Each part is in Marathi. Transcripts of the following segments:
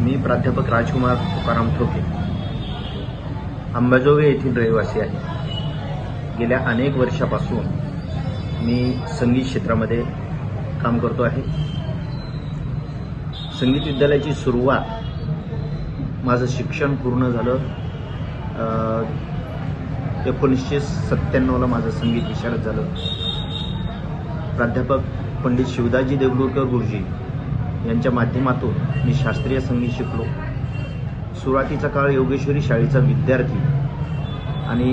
मी प्राध्यापक राजकुमार तुकाराम ठोके. अंबाजोगाई येथील रहिवासी आहे. गेल्या अनेक वर्षापासून मी संगीत क्षेत्रामध्ये काम करतो आहे. संगीत विद्यालयाची सुरुवात माझं शिक्षण पूर्ण झालं. एकोणीसशे सत्त्याण्णवला माझं संगीत विशारद झालं. प्राध्यापक पंडित शिवदाजी देवलूरकर गुरुजी यांच्या माध्यमातून मी शास्त्रीय संगीत शिकलो. सुरुवातीचा काळ योगेश्वरी शाळेचा विद्यार्थी आणि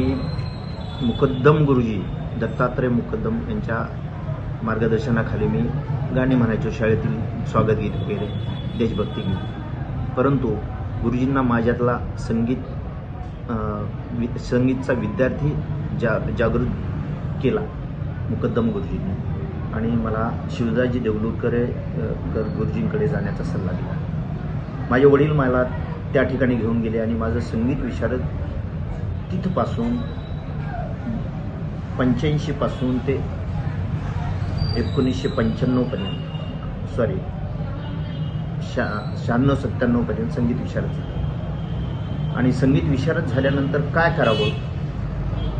मुकद्दम गुरुजी दत्तात्रय मुकद्दम यांच्या मार्गदर्शनाखाली मी गाणी म्हणायचो शाळेतील स्वागत गीत वगैरे देशभक्ती गीत. परंतु गुरुजींना माझ्यातला संगीत वि संगीतचा विद्यार्थी जा जागृत केला मुकद्दम गुरुजींनी. आणि मला शिवदाजी देवलूरकर कर गुरुजींकडे जाण्याचा सल्ला दिला. माझे वडील मला त्या ठिकाणी घेऊन गेले आणि माझं संगीत विशारद तिथपासून पंच्याऐंशीपासून ते एकोणीसशे पंच्याण्णवपर्यंत सॉरी शा शहाण्णव सत्त्याण्णवपर्यंत संगीत विशारद झालं. आणि संगीत विशारद झाल्यानंतर काय करावं?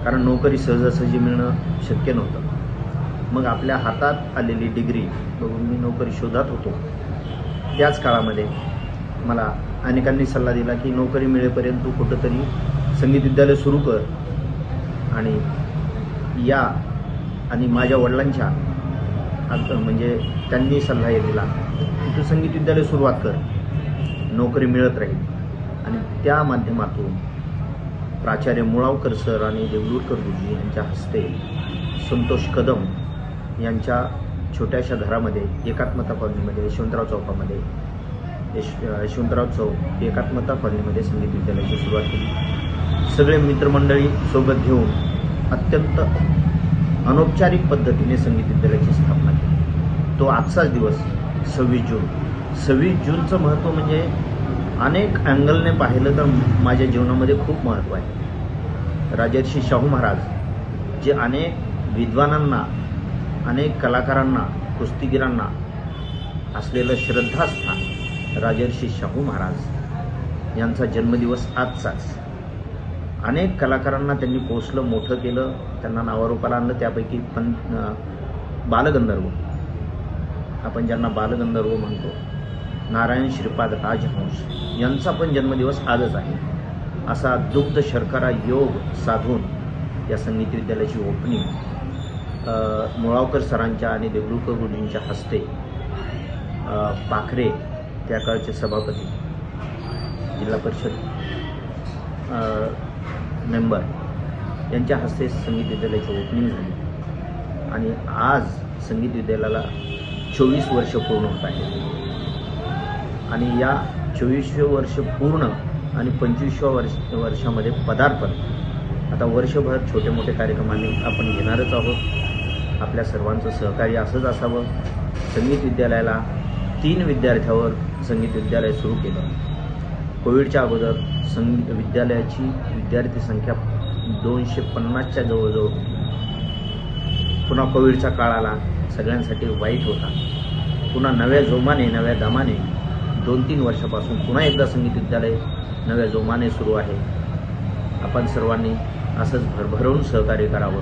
कारण नोकरी सहजासहजी मिळणं शक्य नव्हतं. मग आपल्या हातात आलेली डिग्री बघून मी नोकरी शोधात होतो. त्याच काळामध्ये मला अनेकांनी सल्ला दिला की नोकरी मिळेपर्यंत तू कुठंतरी संगीत विद्यालय सुरू कर. आणि या आणि माझ्या वडिलांच्या म्हणजे त्यांनी सल्ला हे दिला की तू संगीत विद्यालय सुरुवात कर. नोकरी मिळत राहील. आणि त्या माध्यमातून प्राचार्य मुळावकर सर आणि देवलूरकर गुरुजी यांच्या हस्ते संतोष कदम यांच्या छोट्याशा घरामध्ये एकात्मता कॉलनीमध्ये यशवंतराव चौकामध्ये यश यशवंतराव चौक एकात्मता कॉलनीमध्ये संगीत विद्यालयाची सुरुवात केली. सगळे मित्रमंडळी सोबत घेऊन अत्यंत अनौपचारिक पद्धतीने संगीत विद्यालयाची स्थापना केली. तो आजचाच दिवस सव्वीस जून. सव्वीस जूनचं महत्त्व म्हणजे अनेक अँगलने पाहिलं तर माझ्या जीवनामध्ये खूप महत्त्व आहे. राजर्षी शाहू महाराज जे अनेक विद्वानांना अनेक कलाकारांना कुस्तीगिरांना असलेलं श्रद्धास्थान राजर्षी शाहू महाराज यांचा जन्मदिवस आजचाच. अनेक कलाकारांना त्यांनी पोचलं मोठं केलं त्यांना नावारूपाला आणलं त्यापैकी पण बालगंधर्व. आपण ज्यांना बालगंधर्व म्हणतो नारायण श्रीपाद राजहंस यांचा पण जन्मदिवस आजच आहे. असा दुग्ध शर्करा योग साधून या संगीत विद्यालयाची ओपनिंग मुळावकर सरांच्या आणि देवलूकर गुरुजींच्या हस्ते पाखरे त्या काळचे सभापती जिल्हा परिषद मेंबर यांच्या हस्ते संगीत विद्यालयाची ओपनिंग झाली. आणि आज संगीत विद्यालयाला चोवीस वर्ष पूर्ण होत आहेत. आणि या चोवीसशे वर्ष पूर्ण आणि पंचवीसव्या वर्ष वर्षामध्ये पदार्पण. आता वर्षभर छोटे मोठे कार्यक्रमांनी आपण घेणारच आहोत. आपल्या सर्वांचं सहकार्य असंच असावं. संगीत विद्यालयाला तीन विद्यार्थ्यावर संगीत विद्यालय सुरू केलं. कोविडच्या अगोदर संगीत विद्यालयाची विद्यार्थी संख्या दोनशे पन्नासच्या जवळजवळ पुन्हा कोविडचा काळ आला सगळ्यांसाठी वाईट होता. पुन्हा नव्या जोमाने नव्या दमाने दोन तीन वर्षापासून पुन्हा एकदा संगीत विद्यालय नव्या जोमाने सुरू आहे. आपण सर्वांनी असंच भरभरून सहकार्य करावं.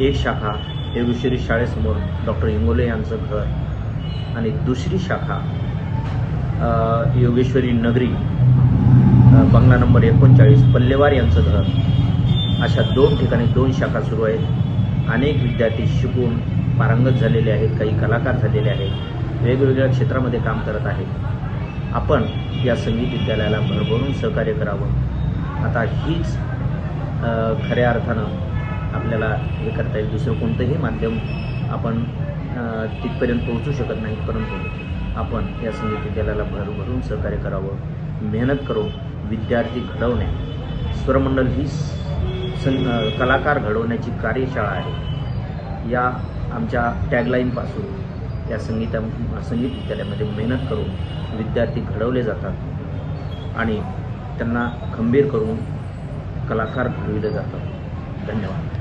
एक शाखा योगेश्वरी शाळेसमोर डॉक्टर इंगोले यांचं घर आणि दुसरी शाखा योगेश्वरी नगरी बंगला नंबर एकोणचाळीस पल्लेवार यांचं घर. अशा दोन ठिकाणी दोन शाखा सुरू आहेत. अनेक विद्यार्थी शिकून पारंगत झालेले आहेत काही कलाकार झालेले आहेत वेगवेगळ्या क्षेत्रामध्ये काम करत आहेत. आपण या संगीत विद्यालयाला भरभरून सहकार्य करावं. आता हीच खऱ्या अर्थानं आपल्याला हे करता येईल. दुसरं कोणतंही माध्यम आपण तिथपर्यंत पोहोचू शकत नाही परंतु आपण या संगीत विद्यालयाला भरभरून सहकार्य करावं मेहनत करून विद्यार्थी घडवणे. स्वरमंडल ही सं कलाकार घडवण्याची कार्यशाळा आहे. या आमच्या टॅगलाईनपासून या संगीता संगीत विद्यालयामध्ये मेहनत करून विद्यार्थी घडवले जातात आणि त्यांना खंबीर करून कलाकार घडविले जातात. धन्यवाद.